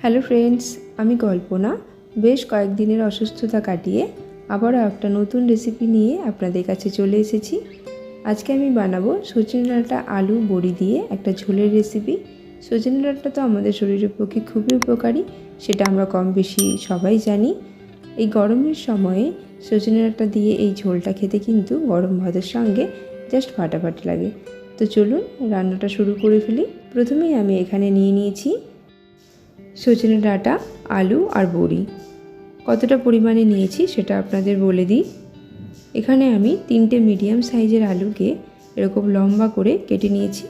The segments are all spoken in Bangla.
হ্যালো ফ্রেন্ডস, আমি কল্পনা। বেশ কয়েকদিনের অসুস্থতা কাটিয়ে আবারও একটা নতুন রেসিপি নিয়ে আপনাদের কাছে চলে এসেছি। আজকে আমি বানাবো সজনে ডাঁটা আলু বড়ি দিয়ে একটা ঝোলের রেসিপি সজনে ডাঁটা তো আমাদের শরীরের পক্ষে খুবই উপকারী, সেটা আমরা কম বেশি সবাই জানি। এই গরমের সময়ে সজনে ডাঁটা দিয়ে এই ঝোলটা খেতে কিন্তু গরম ভাতের সঙ্গে জাস্ট ফাটাফাটি লাগে। তো চলুন রান্নাটা শুরু করে ফেলি। প্রথমেই আমি এখানে নিয়ে নিয়েছি সজনে ডাঁটা, আলু আর বড়ি। কতটা পরিমাণে নিয়েছি সেটা আপনাদের বলে দিই। এখানে আমি তিনটে মিডিয়াম সাইজের আলুকে এরকম লম্বা করে কেটে নিয়েছি,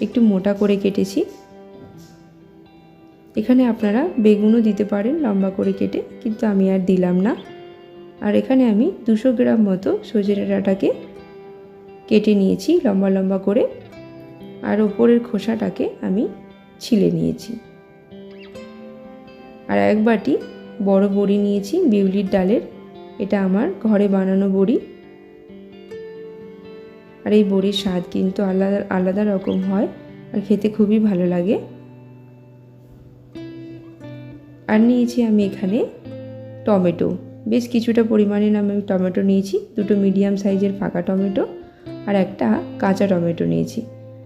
একটু মোটা করে কেটেছি। এখানে আপনারা বেগুনও দিতে পারেন লম্বা করে কেটে, কিন্তু আমি আর দিলাম না। আর এখানে আমি দুশো গ্রাম মতো সজনে ডাঁটাকে কেটে নিয়েছি লম্বা লম্বা করে। আর ওপরের খোসাটাকে আমি ছিলে নিয়েছি। আর এক বাটি বড় বড়ি নিয়েছি, বিউলির ডালের। এটা আমার ঘরে বানানো বড়ি। আর এই বড়ির স্বাদ কিন্তু আলাদা আলাদা রকম হয় আর খেতে খুবই ভালো লাগে। আর নিয়েছি আমি এখানে টমেটো। বেশ কিছুটা পরিমাণে আমি টমেটো নিয়েছি, দুটো মিডিয়াম সাইজের ফাঁকা টমেটো আর একটা কাঁচা টমেটো নিয়েছি।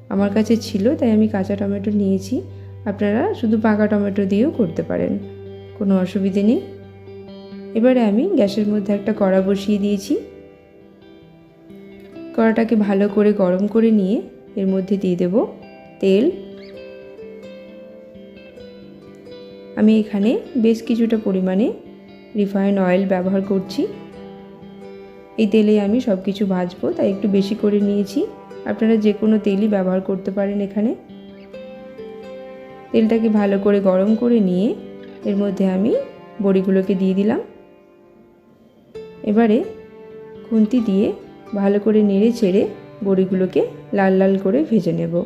আমার কাছে ছিল, তাই আমি কাঁচা টমেটো নিয়েছি। আপনারা শুধু পাকা টমেটো দিয়েও করতে পারেন। কোনো অসুবিধে নেই। এবারে আমি গ্যাসের মধ্যে একটা কড়া বসিয়ে দিয়েছি। কড়াটাকে ভালো করে গরম করে নিয়ে এর মধ্যে দিয়ে দেব তেল। আমি এখানে বেশ কিছুটা পরিমাণে রিফাইন অয়েল ব্যবহার করছি। এই তেলে আমি সব কিছু ভাজবো, তাই একটু বেশি করে নিয়েছি। আপনারা যে কোনো তেলই ব্যবহার করতে পারেন এখানে। তেলটাকে ভালো করে গরম করে নিয়ে এর মধ্যে আমি বড়িগুলোকে দিয়ে দিলাম। এবারে খুন্তি দিয়ে ভালো করে নেড়ে চেড়ে বড়িগুলোকে লাল লাল করে ভেজে নেব।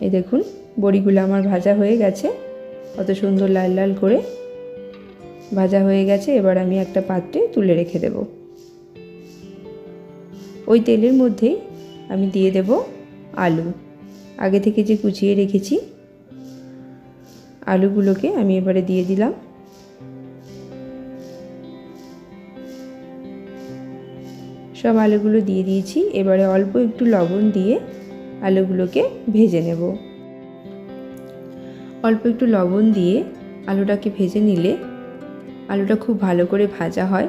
এই দেখুন, বড়িগুলো আমার ভাজা হয়ে গেছে। কত সুন্দর লাল লাল করে ভাজা হয়ে গেছে। এবার আমি একটা পাত্রে তুলে রেখে দেব। ওই তেলের মধ্যেই আমি দিয়ে দেব আলু। আগে থেকে যে কুচিয়ে রেখেছি, আলুগুলোকে আমি এবারে দিয়ে দিলাম। সব আলুগুলো দিয়ে দিয়েছি। এবারে অল্প একটু লবণ দিয়ে আলুগুলোকে ভেজে নেব। অল্প একটু লবণ দিয়ে আলুটাকে ভেজে নিলে আলুটা খুব ভালো করে ভাজা হয়।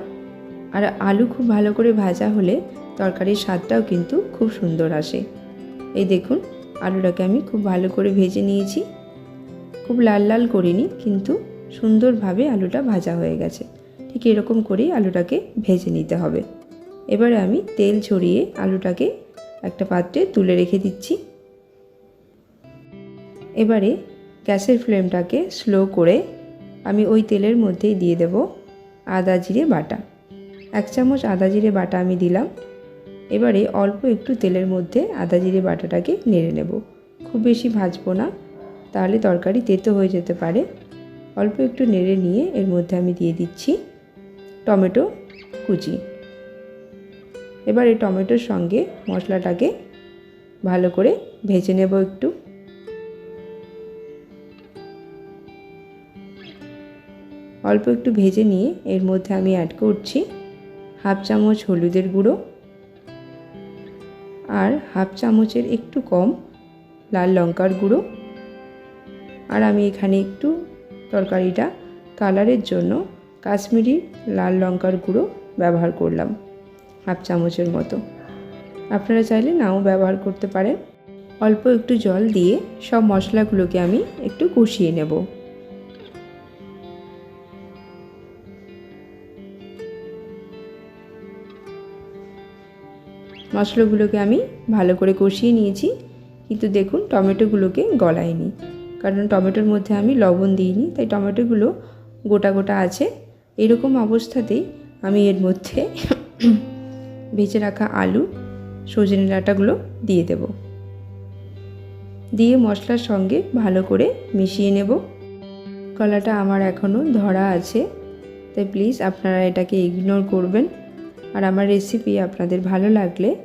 আর আলু খুব ভালো করে ভাজা হলে তরকারির স্বাদটাও কিন্তু খুব সুন্দর আসে। এই দেখুন, আলুটাকে আমি খুব ভালো করে ভেজে নিয়েছি। খুব লাল লাল করিনি, কিন্তু সুন্দরভাবে আলুটা ভাজা হয়ে গেছে। ঠিক এরকম করেই আলুটাকে ভেজে নিতে হবে। এবারে আমি তেল ছড়িয়ে আলুটাকে একটা পাত্রে তুলে রেখে দিচ্ছি। এবারে গ্যাসের ফ্লেমটাকে স্লো করে আমি ওই তেলের মধ্যেই দিয়ে দেব আদা জিরে বাটা। এক চামচ আদা জিরে বাটা আমি দিলাম। এবারে অল্প একটু তেলের মধ্যে আদা জিরে বাটাটাকে নেড়ে নেব। খুব বেশি ভাজবো না, তাহলে তরকারি তেতো হয়ে যেতে পারে। অল্প একটু নেড়ে নিয়ে এর মধ্যে আমি দিয়ে দিচ্ছি টমেটো কুচি। এবার এই টমেটোর সঙ্গে মশলাটাকে ভালো করে ভেজে নেব একটু। অল্প একটু ভেজে নিয়ে এর মধ্যে আমি অ্যাড করছি হাফ চামচ হলুদের গুঁড়ো। আর হাফ চামচের একটু কম লাল লঙ্কার গুঁড়ো। আর আমি এখানে একটু তরকারিটা কালারের জন্য কাশ্মীরি লাল লঙ্কার গুঁড়ো ব্যবহার করলাম হাফ চামচের মতো। আপনারা চাইলে নাও ব্যবহার করতে পারেন। অল্প একটু জল দিয়ে সব মশলাগুলোকে আমি একটু কষিয়ে নেব। মশলাগুলোকে আমি ভালো করে কষিয়ে নিয়েছি। কিন্তু দেখুন, টমেটোগুলোকে গলায়নি। কারণ টমেটোর মধ্যে আমি লবণ দিইনি, তাই টমেটোগুলো গোটা গোটা আছে। এরকম অবস্থাতেই আমি এর মধ্যে ভেজে রাখা আলু, সজনে ডাঁটাগুলো দিয়ে দেব। দিয়ে মশলার সঙ্গে ভালো করে মিশিয়ে নেব। কলাটা আমার এখনও ধরা আছে, তাই প্লিজ আপনারা এটাকে ইগনোর করবেন। আর আমার রেসিপি আপনাদের ভালো লাগলে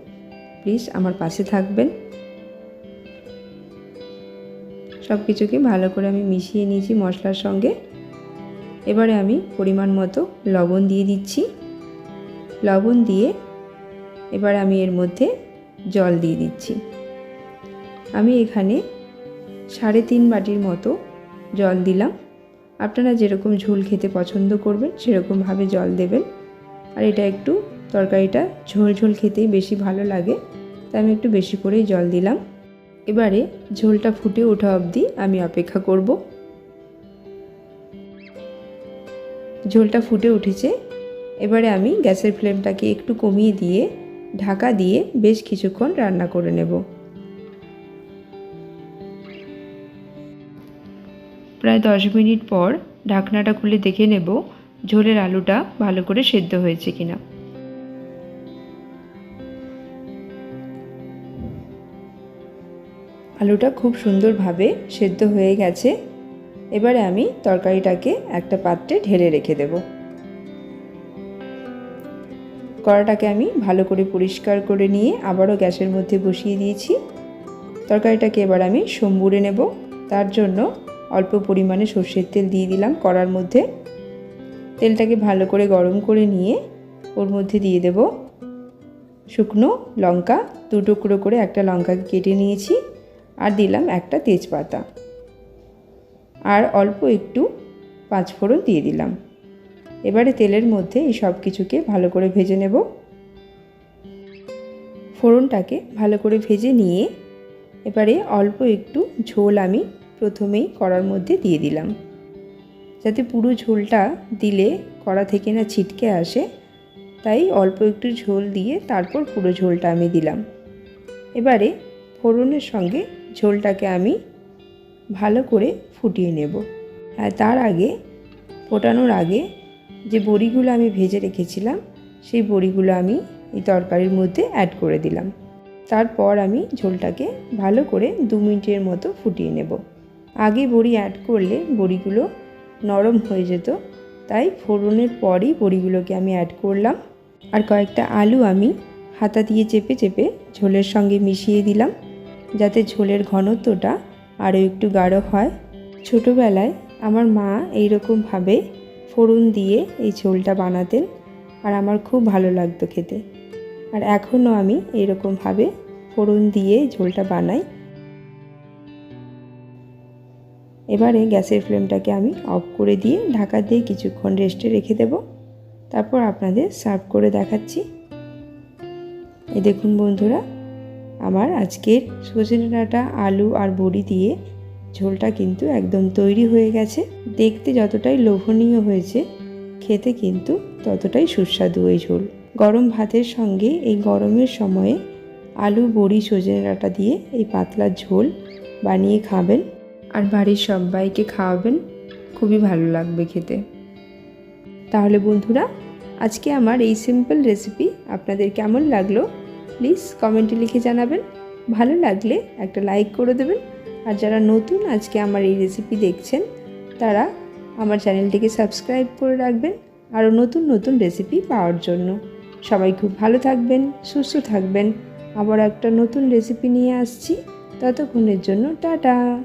প্লিজ আমার পাশে থাকবেন। সব কিছুকে ভালো করে আমি মিশিয়ে নিয়েছি মশলার সঙ্গে। এবারে আমি পরিমাণ মতো লবণ দিয়ে দিচ্ছি। লবণ দিয়ে এবার আমি এর মধ্যে জল দিয়ে দিচ্ছি। আমি এখানে সাড়ে তিন বাটির মতো জল দিলাম। আপনারা যেরকম ঝোল খেতে পছন্দ করবেন, সেরকমভাবে জল দেবেন। আর এটা একটু তরকারিটা ঝোল ঝোল খেতেই বেশি ভালো লাগে, তাই আমি একটু বেশি করেই জল দিলাম। এবারে ঝোলটা ফুটে ওঠা অবধি আমি অপেক্ষা করব। ঝোলটা ফুটে উঠেছে, এবারে আমি গ্যাসের ফ্লেমটাকে একটু কমিয়ে দিয়ে, ঢাকা দিয়ে বেশ কিছুক্ষণ রান্না করে নেব। প্রায় দশ মিনিট পর ঢাকনাটা খুলে দেখে নেব ঝোলের আলুটা ভালো করে সেদ্ধ হয়েছে কিনা। আলুটা খুব সুন্দরভাবে সেদ্ধ হয়ে গেছে। এবারে আমি তরকারিটাকে একটা পাত্রে ঢেলে রেখে দেব। কড়াটাকে আমি ভালো করে পরিষ্কার করে নিয়ে আবারও গ্যাসের মধ্যে বসিয়ে দিয়েছি। তরকারিটাকে এবার আমি সম্বুরে নেব। তার জন্য অল্প পরিমাণে সর্ষের তেল দিয়ে দিলাম কড়ার মধ্যে। তেলটাকে ভালো করে গরম করে নিয়ে ওর মধ্যে দিয়ে দেব। শুকনো লঙ্কা দু টুকরো করে একটা লঙ্কাকে কেটে নিয়েছি। আর দিলাম একটা তেজপাতা। আর অল্প একটু পাঁচফোড়ন দিয়ে দিলাম। এবারে তেলের মধ্যে এই সব কিছুকে ভালো করে ভেজে নেব। ফোড়নটাকে ভালো করে ভেজে নিয়ে এবারে অল্প একটু ঝোল আমি প্রথমেই কড়ার মধ্যে দিয়ে দিলাম। যাতে পুরো ঝোলটা দিলে কড়া থেকে না ছিটকে আসে, তাই অল্প একটু ঝোল দিয়ে তারপর পুরো ঝোলটা আমি দিলাম। এবারে ফোড়নের সঙ্গে ঝোলটাকে আমি ভালো করে ফুটিয়ে নেব। আর তার আগে, ফোটানোর আগে যে বড়িগুলো আমি ভেজে রেখেছিলাম, সেই বড়িগুলো আমি এই তরকারির মধ্যে অ্যাড করে দিলাম। তারপর আমি ঝোলটাকে ভালো করে দু মিনিটের মতো ফুটিয়ে নেব। আগে বড়ি অ্যাড করলে বড়িগুলো নরম হয়ে যেত, তাই ফোড়নের পরই বড়িগুলোকে আমি অ্যাড করলাম। আর কয়েকটা আলু আমি হাতা দিয়ে চেপে চেপে ঝোলের সঙ্গে মিশিয়ে দিলাম। যাতে ঝোলের ঘনত্বটা আরও একটু গাঢ় হয়। ছোটোবেলায় আমার মা এইরকমভাবে ফোড়ন দিয়ে এই ঝোলটা বানাতেন আর আমার খুব ভালো লাগতো খেতে। আর এখনও আমি এইরকমভাবে ফোড়ন দিয়ে ঝোলটা বানাই। এবারে গ্যাসের ফ্লেমটাকে আমি অফ করে দিয়ে ঢাকা দিয়ে কিছুক্ষণ রেস্টে রেখে দেব। তারপর আপনাদের সার্ভ করে দেখাচ্ছি। এই দেখুন বন্ধুরা আমার আজকের সজনে ডাঁটা আলু আর বড়ি দিয়ে ঝোলটা কিন্তু একদম তৈরি হয়ে গেছে। দেখতে যতটাই লোভনীয় হয়েছে, খেতে কিন্তু ততটাই সুস্বাদু এই ঝোল। গরম ভাতের সঙ্গে এই গরমের সময়ে আলু, বড়ি সজনে ডাঁটা দিয়ে এই পাতলা ঝোল বানিয়ে খাবেন আর বাড়ির সবাইকে খাওয়াবেন, খুবই ভালো লাগবে খেতে। তাহলে বন্ধুরা, আজকে আমার এই সিম্পল রেসিপি আপনাদের কেমন লাগল? প্লিজ কমেন্টে লিখে জানাবেন। ভালো লাগলে একটা লাইক করে দেবেন। আর যারা নতুন আজকে আমার এই রেসিপি দেখছেন, তারা আমার চ্যানেলটিকে সাবস্ক্রাইব করে রাখবেন আরও নতুন নতুন রেসিপি পাওয়ার জন্য। সবাই খুব ভালো থাকবেন, সুস্থ থাকবেন। আবার একটা নতুন রেসিপি নিয়ে আসছি। ততক্ষণের জন্য টাটা।